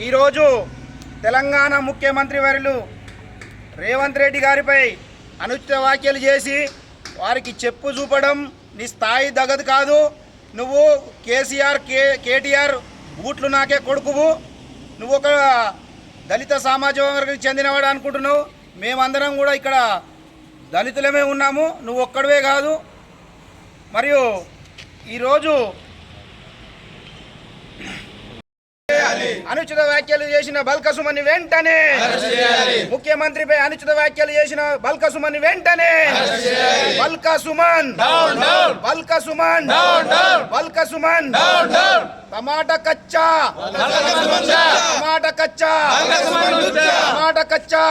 ఈరోజు తెలంగాణ ముఖ్యమంత్రి వారిలు రేవంత్ రెడ్డి గారిపై అనుచిత వ్యాఖ్యలు చేసి వారికి చెప్పు చూపడం నీ స్థాయి దగదు కాదు. నువ్వు కేసీఆర్ కే కేటీఆర్ బూట్లు నాకే కొడుకువు. నువ్వు ఒక దళిత సామాజిక వర్గానికి చెందినవాడు అనుకుంటున్నావు. మేమందరం కూడా ఇక్కడ దళితులమే ఉన్నాము. నువ్వు ఒక్కడవే కాదు. మరియు ఈరోజు అనుచిత వ్యాఖ్యలు చేసిన బల్కసుమని వెంటనే. ముఖ్యమంత్రిపై అనుచిత వ్యాఖ్యలు చేసిన బల్కసుమని వెంటనే. బల్క సుమన్ బల్క సుమన్ బల్క సుమన్ టమాటా కచ్చా. టమాటా కచ్చా. టమాటా కచ్చా.